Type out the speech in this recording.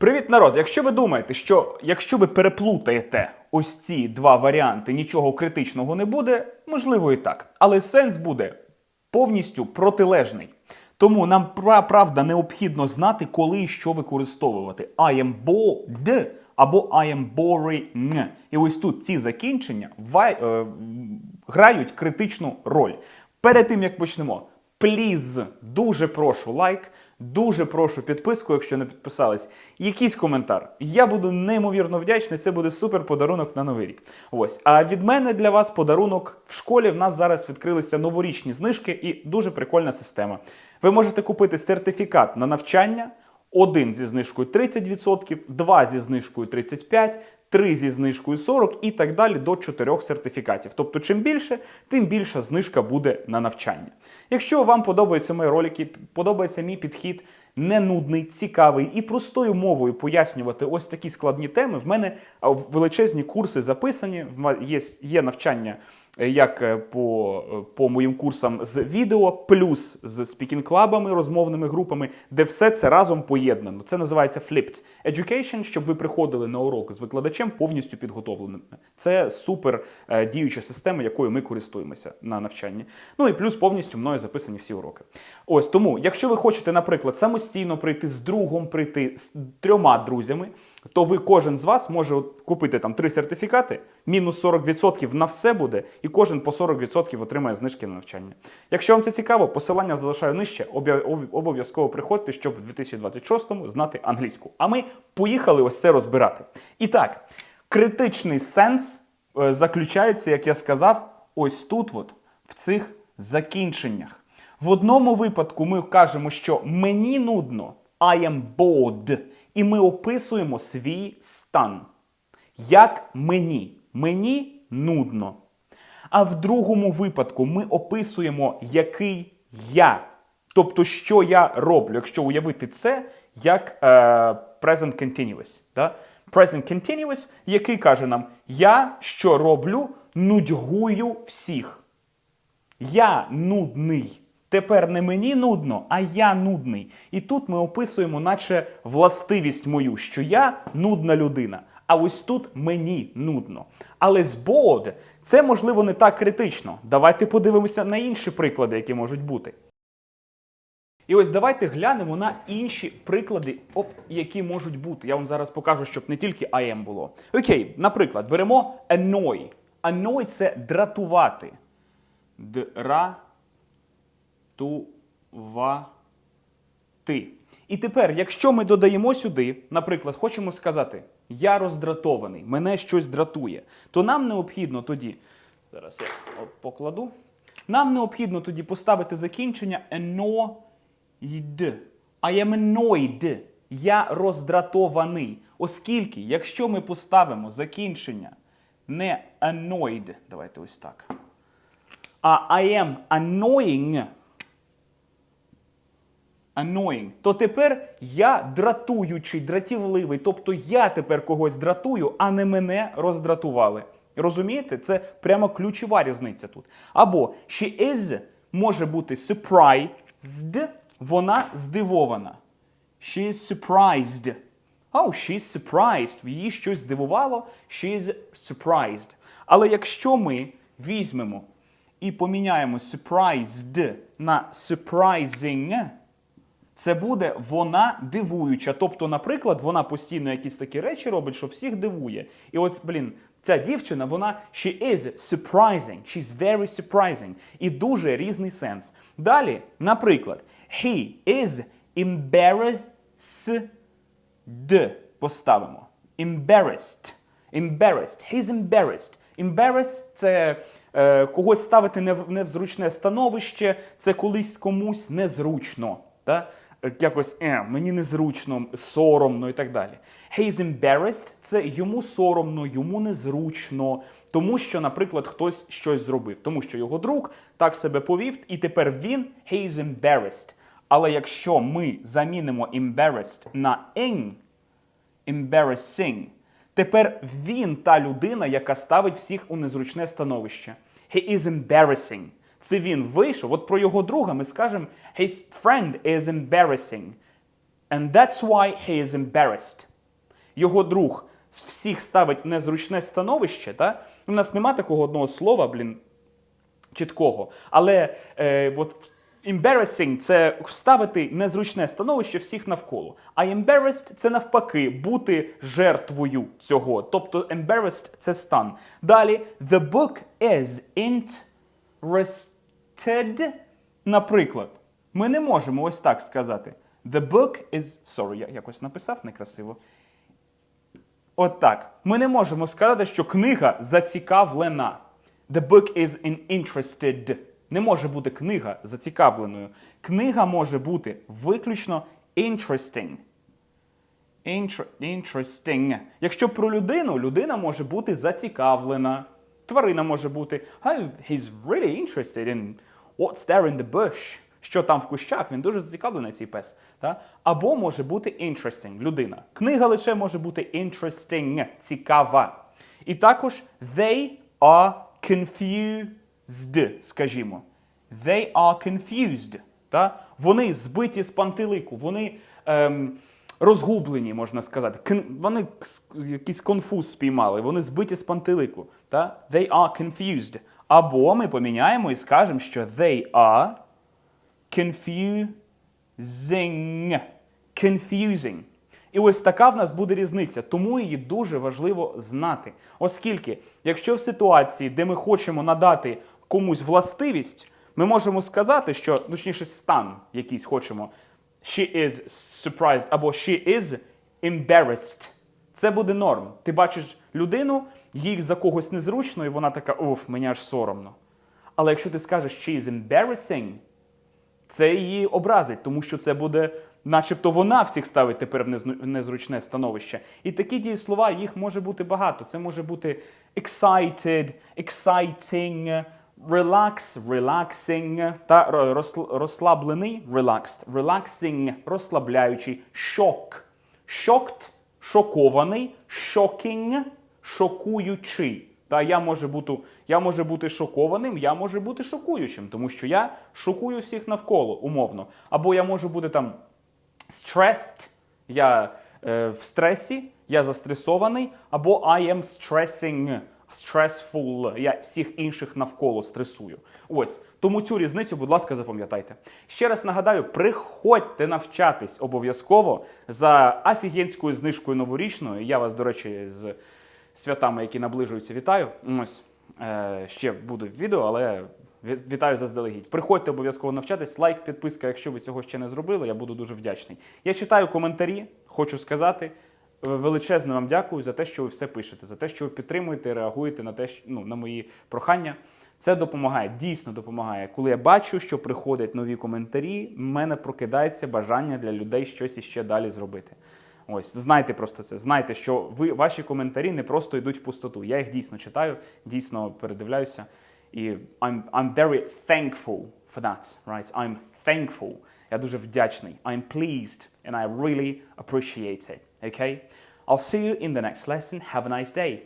Привіт, народ! Якщо ви думаєте, що якщо ви переплутаєте ось ці два варіанти, нічого критичного не буде, можливо і так. Але сенс буде повністю протилежний. Тому нам правда необхідно знати, коли і що використовувати. I am bored або I am boring. І ось тут ці закінчення е, грають критичну роль. Перед тим як почнемо, Пліз, дуже прошу лайк, дуже прошу підписку, якщо не підписались. Якийсь коментар. Я буду неймовірно вдячний. Це буде супер подарунок на новий рік. Ось. А від мене для вас подарунок в школі. В нас зараз відкрилися новорічні знижки і дуже прикольна система. Ви можете купити сертифікат на навчання. Один зі знижкою 30%, два зі знижкою 35%, три зі знижкою 40% і так далі до чотирьох сертифікатів. Тобто, чим більше, тим більша знижка буде на навчання. Якщо вам подобаються мої ролики, подобається мій підхід, не нудний, цікавий і простою мовою пояснювати ось такі складні теми. В мене величезні курси записані. Є, є навчання як е, по, е, по моїм курсам з відео, плюс з спікінг-клабами, розмовними групами, де все це разом поєднано. Це називається Flipped Education, щоб ви приходили на урок з викладачем повністю підготовленими. Це супер е, діюча система, якою ми користуємося на навчанні. Ну і плюс повністю мною записані всі уроки. Ось тому, якщо ви хочете, наприклад, самостійно прийти з другом, прийти з трьома друзями, то ви кожен з вас може купити там три сертифікати, мінус 40% на все буде, і кожен по 40% отримає знижки на навчання. Якщо вам це цікаво, посилання залишаю нижче. Обов'язково приходьте, щоб в 2026-му знати англійську. А ми поїхали ось це розбирати. І так, критичний сенс е, заключається, як я сказав, ось тут, от, в цих закінченнях. В одному випадку ми кажемо, що мені нудно, I am bored, і ми описуємо свій стан. Як мені? Мені нудно. А в другому випадку ми описуємо, який я. Тобто, що я роблю, якщо уявити це як е, present continuous. Да? Present continuous, який каже нам, я що роблю, нудьгую всіх. Я нудний. Тепер не мені нудно, а я нудний. І тут ми описуємо, наче властивість мою, що я нудна людина. А ось тут мені нудно. Але з bored це можливо не так критично. Давайте подивимося на інші приклади, які можуть бути. І ось давайте глянемо на інші приклади, оп, які можуть бути. Я вам зараз покажу, щоб не тільки am було. Окей, наприклад, беремо annoy. Annoy – це дратувати. Дратувати. І тепер, якщо ми додаємо сюди, наприклад, хочемо сказати я роздратований, мене щось дратує, то нам необхідно тоді. Зараз я покладу. Нам необхідно тоді поставити закінчення annoyed. I am annoyed. Я роздратований. Оскільки, якщо ми поставимо закінчення не annoyed, давайте ось так. А I am annoying, annoying, то тепер я дратуючий, дратівливий. Тобто я тепер когось дратую, а не мене роздратували. Розумієте? Це прямо ключова різниця тут. Або she is може бути surprised, вона здивована. She is surprised. Oh, she's surprised. Її щось здивувало. She is surprised. Але якщо ми візьмемо і поміняємо surprised на surprising, це буде вона дивуюча. Тобто, наприклад, вона постійно якісь такі речі робить, що всіх дивує. І от, блін, ця дівчина, вона she is surprising. She's very surprising. І дуже різний сенс. Далі, наприклад, he is embarrassed. Поставимо. Embarrassed. Embarrassed. He's embarrassed. Embarrassed – це е, когось ставити не в, не становище, це колись комусь незручно. Та? Е, Якось е, мені незручно, соромно і так далі. He's embarrassed – це йому соромно, йому незручно, тому що, наприклад, хтось щось зробив, тому що його друг так себе повів, і тепер він he's embarrassed. Але якщо ми замінимо embarrassed на ing, embarrassing. Тепер він та людина, яка ставить всіх у незручне становище. He is embarrassing. Це він вийшов. От про його друга ми скажемо His friend is embarrassing. And that's why he is embarrassed. Його друг з всіх ставить в незручне становище, та? У нас нема такого одного слова, блін, чіткого. Але е, от embarrassing – це вставити незручне становище всіх навколо. А embarrassed – це навпаки бути жертвою цього. Тобто embarrassed – це стан. Далі, the book is interested. Наприклад, ми не можемо ось так сказати. The book is... Sorry, я якось написав некрасиво. От так. Ми не можемо сказати, що книга зацікавлена. The book is in interested. Не може бути книга зацікавленою. Книга може бути виключно interesting. Inter- interesting. Якщо про людину, людина може бути зацікавлена. Тварина може бути he's really interested in what's there in the bush. Що там в кущах, він дуже зацікавлений цей пес. Та? Або може бути interesting, людина. Книга лише може бути interesting, цікава. І також they are confused, скажімо. They are confused. Та? Вони збиті з пантелику, вони ем, розгублені, можна сказати. Вони якийсь конфуз спіймали, вони збиті з пантелику. Та? They are confused. Або ми поміняємо і скажемо, що they are confusing. Confusing. І ось така в нас буде різниця, тому її дуже важливо знати. Оскільки, якщо в ситуації, де ми хочемо надати комусь властивість, ми можемо сказати, що, точніше, стан якийсь хочемо. She is surprised або she is embarrassed. Це буде норм. Ти бачиш людину, їй за когось незручно, і вона така, уф, мені аж соромно. Але якщо ти скажеш she is embarrassing, це її образить, тому що це буде, начебто, вона всіх ставить тепер в незручне становище. І такі дієслова, їх може бути багато. Це може бути excited, exciting, relax, relaxing, та розслаблений, relaxed, relaxing, розслабляючий, shock, shocked, шокований, shocking, шокуючий. Та я можу бути, я можу бути шокованим, я можу бути шокуючим, тому що я шокую всіх навколо, умовно. Або я можу бути там stressed, я е, в стресі, я застресований, або I am stressing, stressful, я всіх інших навколо стресую. Ось. Тому цю різницю, будь ласка, запам'ятайте. Ще раз нагадаю, приходьте навчатись обов'язково за офігенською знижкою новорічною. Я вас, до речі, з святами, які наближуються, вітаю. Ось е, ще буде відео, але вітаю заздалегідь. Приходьте обов'язково навчатись. Лайк, підписка, якщо ви цього ще не зробили, я буду дуже вдячний. Я читаю коментарі, хочу сказати. Величезно вам дякую за те, що ви все пишете, за те, що ви підтримуєте, реагуєте на те, ну, на мої прохання. Це допомагає, дійсно допомагає. Коли я бачу, що приходять нові коментарі, в мене прокидається бажання для людей щось іще далі зробити. Ось, знайте просто це. Знайте, що ви ваші коментарі не просто йдуть в пустоту. Я їх дійсно читаю, дійсно передивляюся. І I'm, I'm very thankful for that. Right? I'm thankful. Я дуже вдячний. I'm pleased and I really appreciate it. Okay? I'll see you in the next lesson. Have a nice day.